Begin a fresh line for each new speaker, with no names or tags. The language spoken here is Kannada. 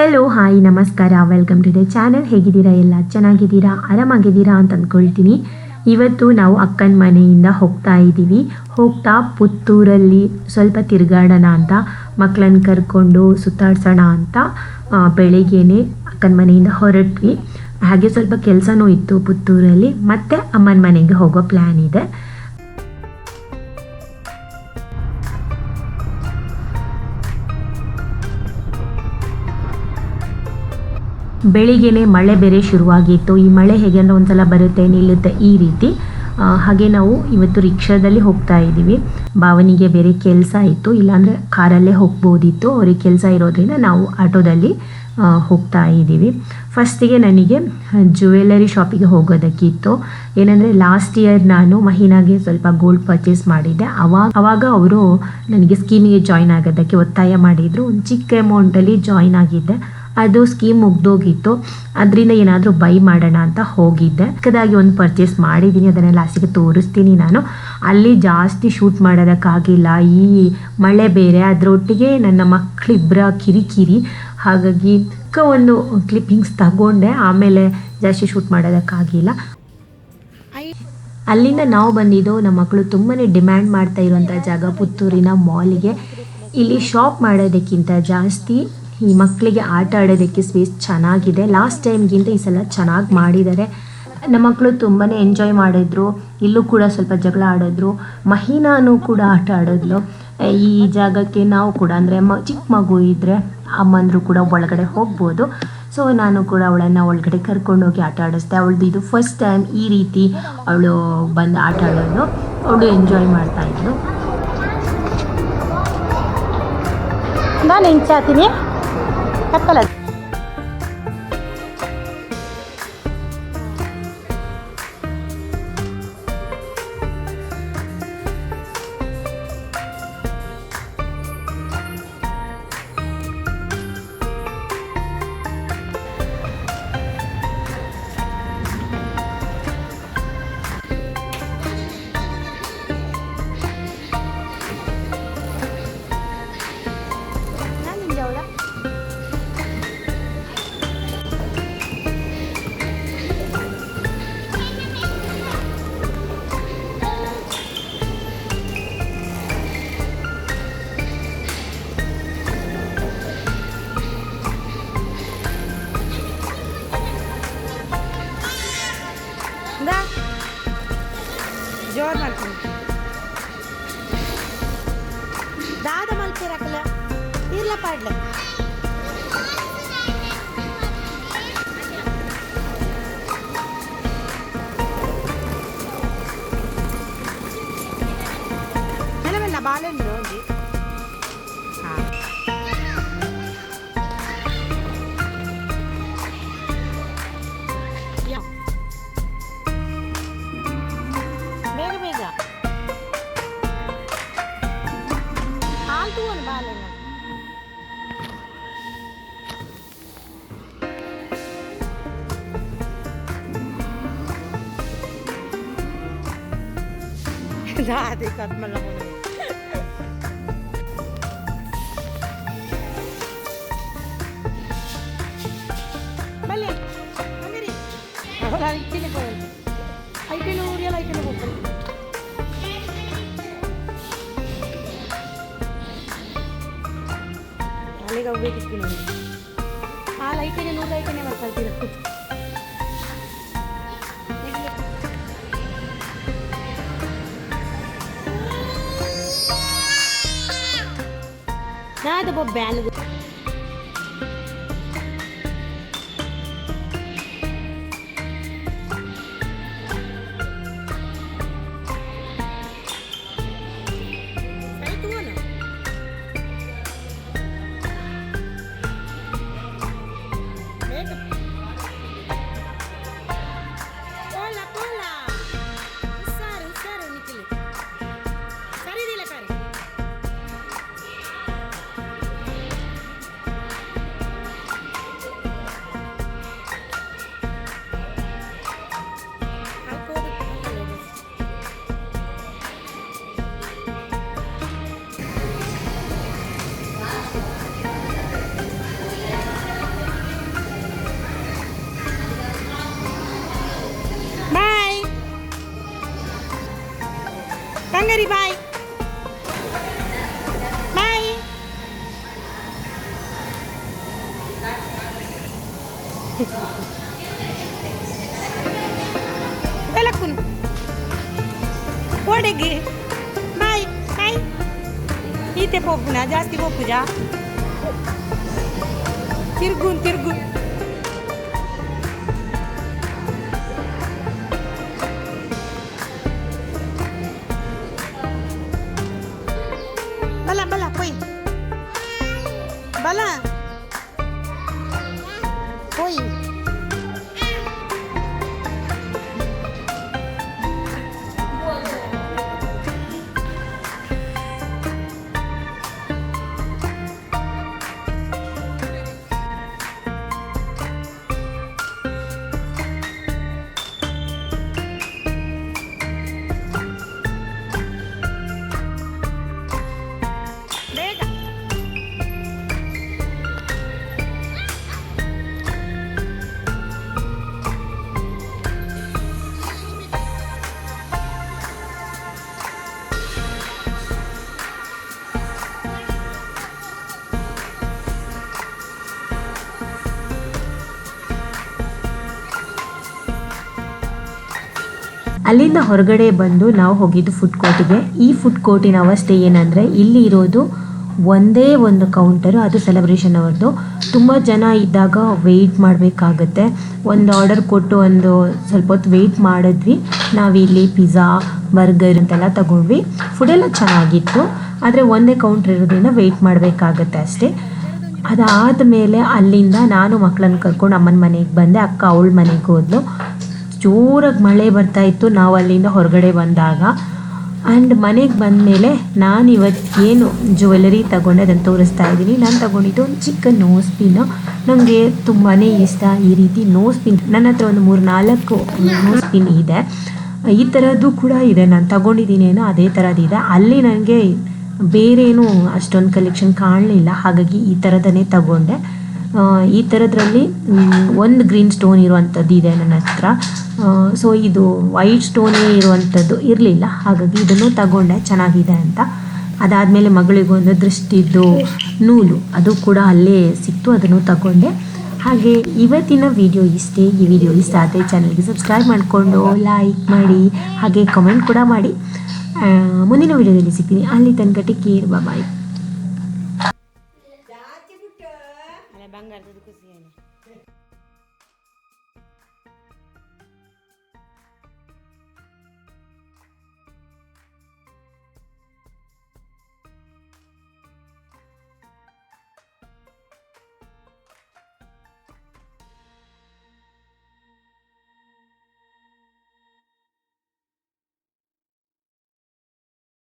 ಹೆಲೋ ಹಾಯ್ ನಮಸ್ಕಾರ. ವೆಲ್ಕಮ್ ಟು ದ ಚಾನಲ್ ಹೇಗಿದ್ದೀರಾ ಎಲ್ಲ? ಚೆನ್ನಾಗಿದ್ದೀರಾ? ಆರಾಮಾಗಿದ್ದೀರಾ ಅಂತ ಅಂದ್ಕೊಳ್ತೀನಿ ಇವತ್ತು ನಾವು ಅಕ್ಕನ ಮನೆಯಿಂದ ಹೋಗ್ತಾ ಇದ್ದೀವಿ. ಹೋಗ್ತಾ ಪುತ್ತೂರಲ್ಲಿ ಸ್ವಲ್ಪ ತಿರುಗಾಡೋಣ ಅಂತ ಮಕ್ಕಳನ್ನ ಕರ್ಕೊಂಡು ಸುತ್ತಾಡ್ಸೋಣ ಅಂತ ಬೆಳಿಗ್ಗೆ ಬೆಳಿಗ್ಗೆನೆ ಅಕ್ಕನ ಮನೆಯಿಂದ ಹೊರಟ್ವಿ. ಹಾಗೆ ಸ್ವಲ್ಪ ಕೆಲಸನೂ ಇತ್ತು ಪುತ್ತೂರಲ್ಲಿ. ಮತ್ತೆ ಅಮ್ಮನ ಮನೆಗೆ ಹೋಗೋ ಪ್ಲ್ಯಾನ್ ಇದೆ. ಬೆಳಿಗ್ಗೆನೆ ಮಳೆ ಬೇರೆ ಶುರುವಾಗಿತ್ತು. ಈ ಮಳೆ ಹೇಗೆ ಅಂದರೆ ಒಂದ್ಸಲ ಬರುತ್ತೆ, ನಿಲ್ಲುತ್ತೆ ಈ ರೀತಿ. ಹಾಗೆ ನಾವು ಇವತ್ತು ರಿಕ್ಷಾದಲ್ಲಿ ಹೋಗ್ತಾ ಇದ್ದೀವಿ. ಭಾವನಿಗೆ ಬೇರೆ ಕೆಲಸ ಇತ್ತು. ಇಲ್ಲಾಂದರೆ ಕಾರಲ್ಲೇ ಹೋಗ್ಬೋದಿತ್ತು. ಅವ್ರಿಗೆ ಕೆಲಸ ಇರೋದ್ರಿಂದ ನಾವು ಆಟೋದಲ್ಲಿ ಹೋಗ್ತಾ ಇದ್ದೀವಿ. ಫಸ್ಟಿಗೆ ನನಗೆ ಜ್ಯುವೆಲ್ಲರಿ ಶಾಪಿಗೆ ಹೋಗೋದಕ್ಕಿತ್ತು. ಏನಂದರೆ ಲಾಸ್ಟ್ ಇಯರ್ ನಾನು ಮಹೀನಾಗೆ ಸ್ವಲ್ಪ ಗೋಲ್ಡ್ ಪರ್ಚೇಸ್ ಮಾಡಿದ್ದೆ. ಅವಾಗ ಅವಾಗ ಅವರು ನನಗೆ ಸ್ಕೀಮಿಗೆ ಜಾಯ್ನ್ ಆಗೋದಕ್ಕೆ ಒತ್ತಾಯ ಮಾಡಿದರು. ಒಂದು ಚಿಕ್ಕ ಅಮೌಂಟಲ್ಲಿ ಜಾಯ್ನ್ ಆಗಿದ್ದೆ. ಅದು ಸ್ಕೀಮ್ ಮುಗ್ದೋಗಿತ್ತು. ಅದರಿಂದ ಏನಾದರೂ ಬೈ ಮಾಡೋಣ ಅಂತ ಹೋಗಿದ್ದೆ. ಚಿಕ್ಕದಾಗಿ ಒಂದು ಪರ್ಚೇಸ್ ಮಾಡಿದ್ದೀನಿ ಅದನ್ನು ಲಾಸ್ಟಿಗೆ ತೋರಿಸ್ತೀನಿ ನಾನು. ಅಲ್ಲಿ ಜಾಸ್ತಿ ಶೂಟ್ ಮಾಡೋದಕ್ಕಾಗಿಲ್ಲ. ಈ ಮಳೆ ಬೇರೆ, ಅದರೊಟ್ಟಿಗೆ ನನ್ನ ಮಕ್ಕಳಿಬ್ಬರ ಕಿರಿಕಿರಿ. ಹಾಗಾಗಿ ಚಿಕ್ಕ ಒಂದು ಕ್ಲಿಪ್ಪಿಂಗ್ಸ್ ತಗೊಂಡೆ. ಆಮೇಲೆ ಜಾಸ್ತಿ ಶೂಟ್ ಮಾಡೋದಕ್ಕಾಗಿಲ್ಲ. ಅಲ್ಲಿಂದ ನಾವು ಬಂದಿದ್ದು, ನಮ್ಮ ಮಕ್ಕಳು ತುಂಬಾ ಡಿಮ್ಯಾಂಡ್ ಮಾಡ್ತಾ ಇರುವಂಥ ಜಾಗ ಪುತ್ತೂರಿನ ಮಾಲಿಗೆ ಇಲ್ಲಿ ಶಾಪ್ ಮಾಡೋದಕ್ಕಿಂತ ಜಾಸ್ತಿ ಈ ಮಕ್ಕಳಿಗೆ ಆಟ ಆಡೋದಕ್ಕೆ ಸ್ಪೇಸ್ ಚೆನ್ನಾಗಿದೆ. ಲಾಸ್ಟ್ ಟೈಮ್ಗಿಂತ ಈ ಸಲ ಚೆನ್ನಾಗಿ ಮಾಡಿದ್ದಾರೆ. ನಮ್ಮ ಮಕ್ಕಳು ತುಂಬಾ ಎಂಜಾಯ್ ಮಾಡಿದ್ರು. ಇಲ್ಲೂ ಕೂಡ ಸ್ವಲ್ಪ ಜಗಳ ಆಡಿದ್ರು. ಮಹಿನಾನು ಕೂಡ ಆಟ ಆಡಿದ್ಲು. ಈ ಜಾಗಕ್ಕೆ ನಾವು ಕೂಡ ಅಂದರೆ ಮ, ಚಿಕ್ಕ ಮಗು ಇದ್ದರೆ ಅಮ್ಮಂದರು ಕೂಡ ಒಳಗಡೆ ಹೋಗ್ಬೋದು. ಸೊ ನಾನು ಕೂಡ ಅವಳನ್ನು ಒಳಗಡೆ ಕರ್ಕೊಂಡೋಗಿ ಆಟ ಆಡಿಸ್ದೆ. ಅವಳದು ಇದು ಫಸ್ಟ್ ಟೈಮ್ ಈ ರೀತಿ ಅವಳು ಬಂದು ಆಟ ಆಡೋದು. ಅವಳು ಎಂಜಾಯ್ ಮಾಡ್ತಾಯಿದ್ಲು
ನಾನು ಹಿಂಚಾತೀನಿ ಕತ್ತಲ ನಾನು Nakatikat mo lang muna. Balik! Ang gani! Wala rin kinakol. Ay, kinurial ay kinakol. అలాగే అవ్వేది తినండి ఆ లైట్ నేను నూరు అయితే నేను మసాలా తినకూడదు da Bob ಈತೆ ಪೋಪುನ ಜಾಸ್ತಿ ಪೋಪುಜ ತಿರ್ಗುನ್ ತಿರ್ಗುನ್ ಬಲ ಬಲ ಪೊಯ್ ಬಲ
ಅಲ್ಲಿಂದ ಹೊರಗಡೆ ಬಂದು ನಾವು ಹೋಗಿದ್ದು ಫುಡ್ ಕೋರ್ಟಿಗೆ ಈ ಫುಡ್ ಕೋರ್ಟಿನ ಅವಸ್ಥೆ ಏನಂದರೆ ಇಲ್ಲಿ ಇರೋದು ಒಂದೇ ಒಂದು ಕೌಂಟರು ಅದು ಸೆಲೆಬ್ರೇಷನ್ ಅವ್ರದ್ದು ತುಂಬ ಜನ ಇದ್ದಾಗ ವೆಯ್ಟ್ ಮಾಡಬೇಕಾಗತ್ತೆ. ಒಂದು ಆರ್ಡರ್ ಕೊಟ್ಟು ಒಂದು ಸ್ವಲ್ಪ ಹೊತ್ತು ವೆಯ್ಟ್ ಮಾಡಿದ್ವಿ. ನಾವಿಲ್ಲಿ ಪಿಜ್ಜಾ ಬರ್ಗರ್ ಅಂತೆಲ್ಲ ತಗೊಂಡ್ವಿ. ಫುಡೆಲ್ಲ ಚೆನ್ನಾಗಿತ್ತು. ಆದರೆ ಒಂದೇ ಕೌಂಟ್ರ್ ಇರೋದ್ರಿಂದ ವೆಯ್ಟ್ ಮಾಡಬೇಕಾಗತ್ತೆ ಅಷ್ಟೇ. ಅದಾದ ಮೇಲೆ ಅಲ್ಲಿಂದ ನಾನು ಮಕ್ಕಳನ್ನ ಕರ್ಕೊಂಡು ಅಮ್ಮನ ಮನೆಗೆ ಬಂದೆ. ಅಕ್ಕ ಅವಳ ಮನೆಗೆ ಹೋದ್ಲು. ಜೋರಾಗಿ ಮಳೆ ಬರ್ತಾ ಇತ್ತು. ನಾವು ಅಲ್ಲಿಂದ ಹೊರಗಡೆ ಬಂದಾಗ ಆ್ಯಂಡ್ ಮನೆಗೆ ಬಂದಮೇಲೆ ನಾನು ಇವತ್ತು ಏನು ಜ್ಯುವೆಲರಿ ತಗೊಂಡೆ ಅದನ್ನು ತೋರಿಸ್ತಾ ಇದ್ದೀನಿ. ನಾನು ತಗೊಂಡಿದ್ದು ಒಂದು ಚಿಕ್ಕ ನೋಸ್ ಪಿನ್ನು ನನಗೆ ತುಂಬಾ ಇಷ್ಟ ಈ ರೀತಿ ನೋಸ್ ಪಿನ್ ನನ್ನ ಹತ್ರ ಒಂದು ಮೂರು ನಾಲ್ಕು ನೋಸ್ ಪಿನ್ ಇದೆ. ಈ ಥರದ್ದು ಕೂಡ ಇದೆ. ನಾನು ತಗೊಂಡಿದ್ದೀನೇನೋ ಅದೇ ಥರದ್ದಿದೆ ಅಲ್ಲಿ ನನಗೆ ಬೇರೇನು ಅಷ್ಟೊಂದು ಕಲೆಕ್ಷನ್ ಕಾಣಲಿಲ್ಲ. ಹಾಗಾಗಿ ಈ ಥರದನ್ನೇ ತಗೊಂಡೆ. ಈ ಥರದ್ರಲ್ಲಿ ಒಂದು ಗ್ರೀನ್ ಸ್ಟೋನ್ ಇರುವಂಥದ್ದು ಇದೆ ನನ್ನ ಹತ್ರ. ಸೊ ಇದು ವೈಟ್ ಸ್ಟೋನೇ ಇರುವಂಥದ್ದು ಇರಲಿಲ್ಲ. ಹಾಗಾಗಿ ಇದನ್ನು ತಗೊಂಡೆ, ಚೆನ್ನಾಗಿದೆ ಅಂತ. ಅದಾದಮೇಲೆ ಮಗಳಿಗೊಂದು ದೃಷ್ಟಿದ್ದು ನೂಲು. ಅದು ಕೂಡ ಅಲ್ಲೇ ಸಿಕ್ತು, ಅದನ್ನು ತಗೊಂಡೆ. ಹಾಗೆ ಇವತ್ತಿನ ವಿಡಿಯೋ ಇಷ್ಟೇ. ಈ ವಿಡಿಯೋ ಇಷ್ಟ ಆದರೆ ಚಾನಲ್ಗೆ ಸಬ್ಸ್ಕ್ರೈಬ್ ಮಾಡಿಕೊಂಡು ಲೈಕ್ ಮಾಡಿ, ಹಾಗೆ ಕಮೆಂಟ್ ಕೂಡ ಮಾಡಿ. ಮುಂದಿನ ವಿಡಿಯೋದಲ್ಲಿ ಸಿಗ್ತೀನಿ. ಅಲ್ಲಿ ತನಕ ಟೇಕ್ ಕೇರ್ ಬಾಯ್